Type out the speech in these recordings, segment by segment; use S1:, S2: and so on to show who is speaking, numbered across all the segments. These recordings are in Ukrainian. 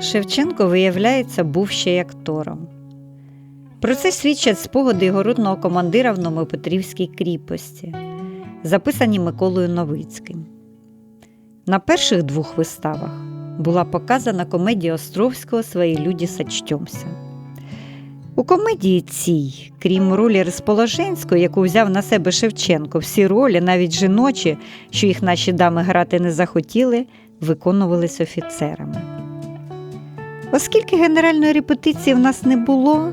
S1: Шевченко, виявляється, був ще й актором. Про це свідчать спогади його ротного командира в Новопетрівській кріпості, записані Миколою Новицьким. На перших двох виставах була показана комедія Островського «Свої люди сочтемся». У комедії цій, крім ролі Розположенської, яку взяв на себе Шевченко, всі ролі, навіть жіночі, що їх наші дами грати не захотіли, виконувались офіцерами. Оскільки генеральної репетиції в нас не було,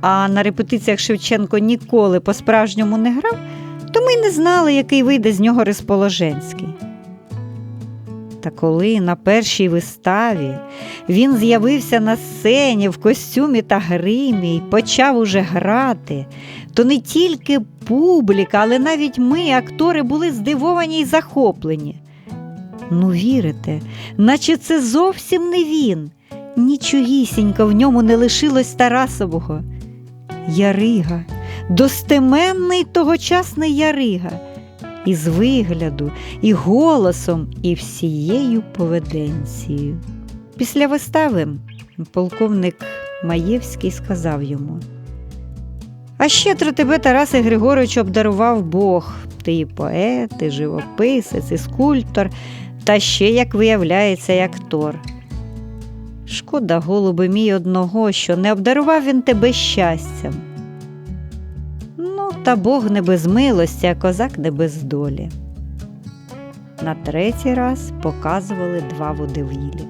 S1: а на репетиціях Шевченко ніколи по-справжньому не грав, то ми й не знали, який вийде з нього Розположенський. Та коли на першій виставі він з'явився на сцені в костюмі та гримі і почав уже грати, то не тільки публіка, але навіть ми, актори, були здивовані й захоплені. Ну, вірите, наче це зовсім не він. Нічогісінько в ньому не лишилось Тарасового. Ярига, достеменний тогочасний Ярига, із вигляду, і голосом, і всією поведенцією. Після вистави полковник Маєвський сказав йому: А щедро тебе, Тарасе Григорович, обдарував Бог. Ти і поет, і живописець, і скульптор, та ще, як виявляється, і актор. Шкода, голуби мій одного, що не обдарував він тебе щастям. Ну, та Бог не без милості, а козак не без долі. На третій раз показували два водевілі.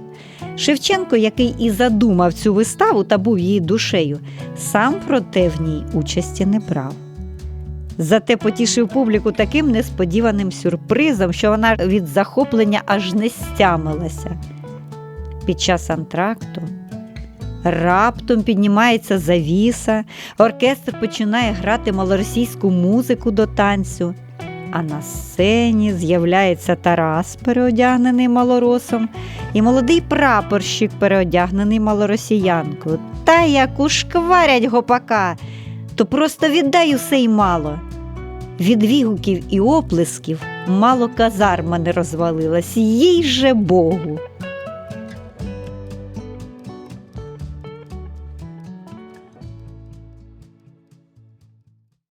S1: Шевченко, який і задумав цю виставу та був її душею, сам проте в ній участі не брав. Зате потішив публіку таким несподіваним сюрпризом, що вона від захоплення аж не стямилася. Під час антракту раптом піднімається завіса, оркестр починає грати малоросійську музику до танцю, а на сцені з'являється Тарас, переодягнений малоросом, і молодий прапорщик, переодягнений малоросіянкою. Та як ушкварять гопака, то просто віддай усе й мало. Від відгуків і оплесків мало казарма не розвалилась, їй же Богу.